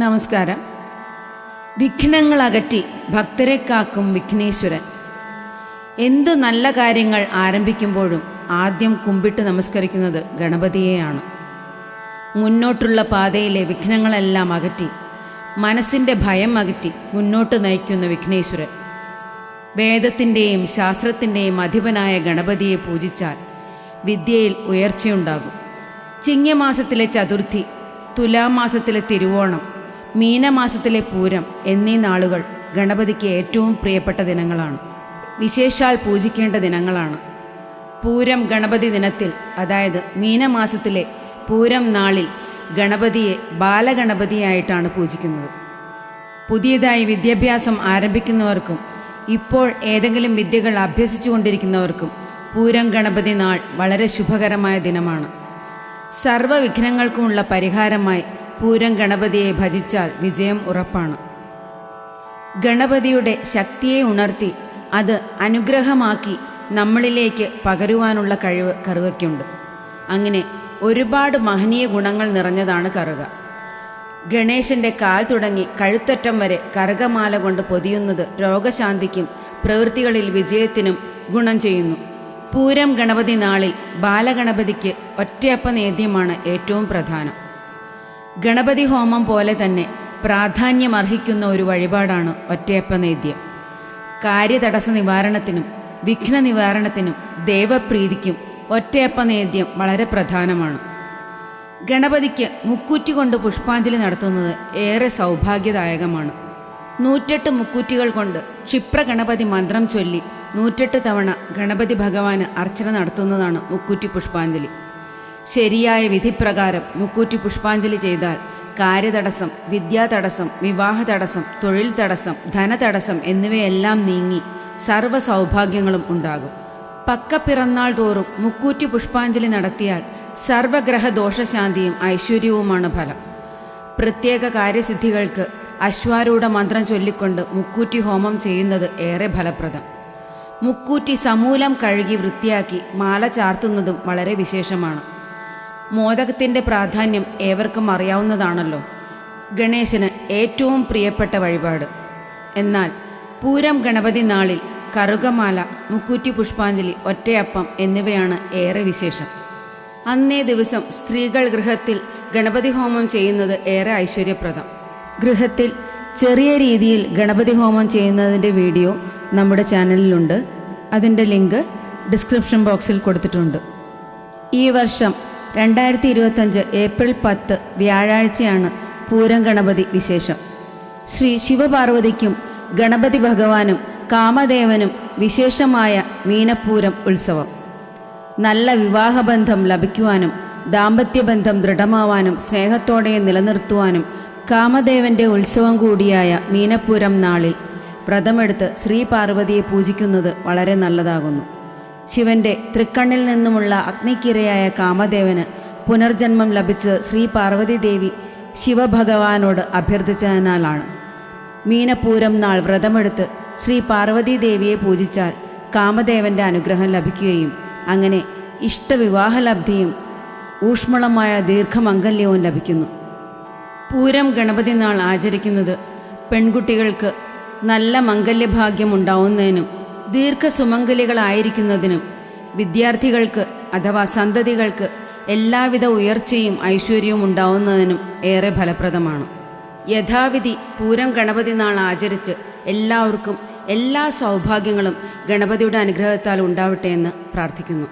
നമസ്കാരം. വിഘ്നങ്ങൾ അകറ്റി ഭക്തരെ കാക്കും വിഘ്നേശ്വരൻ. എന്തു നല്ല കാര്യങ്ങൾ ആരംഭിക്കുമ്പോഴും ആദ്യം കുമ്പിട്ട് നമസ്കരിക്കുന്നത് ഗണപതിയെയാണ്. മുന്നോട്ടുള്ള പാതയിലെ വിഘ്നങ്ങളെല്ലാം അകറ്റി മനസ്സിന്റെ ഭയം അകറ്റി മുന്നോട്ട് നയിക്കുന്ന വിഘ്നേശ്വരൻ. വേദത്തിന്റെയും ശാസ്ത്രത്തിന്റെയും അധിപനായ ഗണപതിയെ പൂജിച്ചാൽ വിദ്യയിൽ ഉയർച്ചയുണ്ടാകും. ചിങ്ങമാസത്തിലെ ചതുർത്ഥി തുലാമാസത്തിലെ തിരുവോണം മീനമാസത്തിലെ പൂരം എന്നീ നാളുകൾ ഗണപതിക്ക് ഏറ്റവും പ്രിയപ്പെട്ട ദിനങ്ങളാണ്. വിശേഷാൽ പൂജിക്കേണ്ട ദിനങ്ങളാണ്. പൂരം ഗണപതി ദിനത്തിൽ അതായത് മീനമാസത്തിലെ പൂരം നാളിൽ ഗണപതിയെ ബാലഗണപതിയായിട്ടാണ് പൂജിക്കുന്നത്. പുതിയതായി വിദ്യാഭ്യാസം ആരംഭിക്കുന്നവർക്കും ഇപ്പോൾ ഏതെങ്കിലും വിദ്യകൾ അഭ്യസിച്ചുകൊണ്ടിരിക്കുന്നവർക്കും പൂരം ഗണപതി നാൾ വളരെ ശുഭകരമായ ദിനമാണ്. സർവവിഘ്നങ്ങൾക്കുമുള്ള പരിഹാരമായി പൂരം ഗണപതിയെ ഭജിച്ചാൽ വിജയം ഉറപ്പാണ്. ഗണപതിയുടെ ശക്തിയെ ഉണർത്തി അത് അനുഗ്രഹമാക്കി നമ്മളിലേക്ക് പകരുവാനുള്ള കഴിവ് കറുകയ്ക്കുണ്ട് അങ്ങനെ ഒരുപാട് മഹനീയ ഗുണങ്ങൾ നിറഞ്ഞതാണ് കറുക. ഗണേശന്റെ കാൽ തുടങ്ങി കഴുത്തറ്റം വരെ കറുകമാല കൊണ്ട് പൊതിയുന്നത് രോഗശാന്തിക്കും പ്രവൃത്തികളിൽ വിജയത്തിനും ഗുണം ചെയ്യുന്നു. പൂരം ഗണപതി നാളിൽ ബാലഗണപതിക്ക് ഒറ്റയപ്പ നേദ്യമാണ് ഏറ്റവും പ്രധാനം. ഗണപതി ഹോമം പോലെ തന്നെ പ്രാധാന്യമർഹിക്കുന്ന ഒരു വഴിപാടാണ് ഒറ്റയപ്പ നേദ്യം കാര്യതടസ്സ നിവാരണത്തിനും വിഘ്ന നിവാരണത്തിനും ദേവപ്രീതിക്കും ഒറ്റയപ്പ നേദ്യം വളരെ പ്രധാനമാണ്. ഗണപതിക്ക് മുക്കൂറ്റി കൊണ്ട് പുഷ്പാഞ്ജലി നടത്തുന്നത് ഏറെ സൗഭാഗ്യദായകമാണ്. നൂറ്റെട്ട് മുക്കൂറ്റികൾ കൊണ്ട് ക്ഷിപ്ര ഗണപതി മന്ത്രം ചൊല്ലി നൂറ്റെട്ട് തവണ ഗണപതി ഭഗവാന് അർച്ചന നടത്തുന്നതാണ് മുക്കൂറ്റി പുഷ്പാഞ്ജലി. ശരിയായ വിധിപ്രകാരം മുക്കൂറ്റി പുഷ്പാഞ്ജലി ചെയ്താൽ കാര്യതടസ്സം വിദ്യാതടസ്സം വിവാഹ തടസ്സം തൊഴിൽ തടസ്സം ധനതടസ്സം എന്നിവയെല്ലാം നീങ്ങി സർവ സൗഭാഗ്യങ്ങളും ഉണ്ടാകും. പക്ക പിറന്നാൾ തോറും മുക്കൂറ്റി പുഷ്പാഞ്ജലി നടത്തിയാൽ സർവഗ്രഹ ദോഷശാന്തിയും ഐശ്വര്യവുമാണ് ഫലം. പ്രത്യേക കാര്യസിദ്ധികൾക്ക് അശ്വാരൂഢ മന്ത്രം ചൊല്ലിക്കൊണ്ട് മുക്കൂറ്റി ഹോമം ചെയ്യുന്നത് ഏറെ ഫലപ്രദം. മുക്കൂറ്റി സമൂലം കഴുകി വൃത്തിയാക്കി മാല ചാർത്തുന്നതും വളരെ വിശേഷമാണ്. മോദകത്തിന്റെ പ്രാധാന്യം ഏവർക്കും അറിയാവുന്നതാണല്ലോ. ഗണേശന് ഏറ്റവും പ്രിയപ്പെട്ട വഴിപാട്. എന്നാൽ പൂരം ഗണപതി നാളിൽ കറുകമാല മുക്കൂറ്റി പുഷ്പാഞ്ജലി ഒറ്റയപ്പം എന്നിവയാണ് ഏറെ വിശേഷം. അന്നേ ദിവസം സ്ത്രീകൾ ഗൃഹത്തിൽ ഗണപതി ഹോമം ചെയ്യുന്നത് ഏറെ ഐശ്വര്യപ്രദം. ഗൃഹത്തിൽ ചെറിയ രീതിയിൽ ഗണപതി ഹോമം ചെയ്യുന്നതിന്റെ വീഡിയോ നമ്മുടെ ചാനലിലുണ്ട്. അതിന്റെ ലിങ്ക് ഡിസ്ക്രിപ്ഷൻ ബോക്സിൽ കൊടുത്തിട്ടുണ്ട്. ഈ വർഷം രണ്ടായിരത്തി ഇരുപത്തഞ്ച് ഏപ്രിൽ പത്ത് വ്യാഴാഴ്ചയാണ് പൂരം ഗണപതി വിശേഷം. ശ്രീ ശിവപാർവതിക്കും ഗണപതി ഭഗവാനും കാമദേവനും വിശേഷമായ മീനപ്പൂരം ഉത്സവം. നല്ല വിവാഹബന്ധം ലഭിക്കുവാനും ദാമ്പത്യബന്ധം ദൃഢമാവാനും സ്നേഹത്തോടെ നിലനിർത്തുവാനും കാമദേവന്റെ ഉത്സവം കൂടിയായ മീനപ്പൂരം നാളിൽ വ്രതമെടുത്ത് ശ്രീ പാർവതിയെ പൂജിക്കുന്നത് വളരെ നല്ലതാകുന്നു. ശിവന്റെ തൃക്കണ്ണിൽ നിന്നുമുള്ള അഗ്നിക്കിരയായ കാമദേവന് പുനർജന്മം ലഭിച്ച് ശ്രീ പാർവതി ദേവി ശിവഭഗവാനോട് അഭ്യർത്ഥിച്ചതിനാലാണ്. മീനപൂരം നാൾ വ്രതമെടുത്ത് ശ്രീ പാർവതി ദേവിയെ പൂജിച്ചാൽ കാമദേവന്റെ അനുഗ്രഹം ലഭിക്കുകയും അങ്ങനെ ഇഷ്ടവിവാഹലബ്ധിയും ഊഷ്മളമായ ദീർഘമംഗല്യവും ലഭിക്കുന്നു. പൂരം ഗണപതി നാൾ ആചരിക്കുന്നത് പെൺകുട്ടികൾക്ക് നല്ല മംഗല്യഭാഗ്യം ഉണ്ടാവുന്നതിനും ദീർഘസുമംഗലികളായിരിക്കുന്നതിനും വിദ്യാർത്ഥികൾക്ക് അഥവാ സന്തതികൾക്ക് എല്ലാവിധ ഉയർച്ചയും ഐശ്വര്യവും ഉണ്ടാവുന്നതിനും ഏറെ ഫലപ്രദമാണ്. യഥാവിധി പൂരം ഗണപതി നാൾ ആചരിച്ച് എല്ലാവർക്കും എല്ലാ സൗഭാഗ്യങ്ങളും ഗണപതിയുടെ അനുഗ്രഹത്താൽ ഉണ്ടാവട്ടെ എന്ന് പ്രാർത്ഥിക്കുന്നു.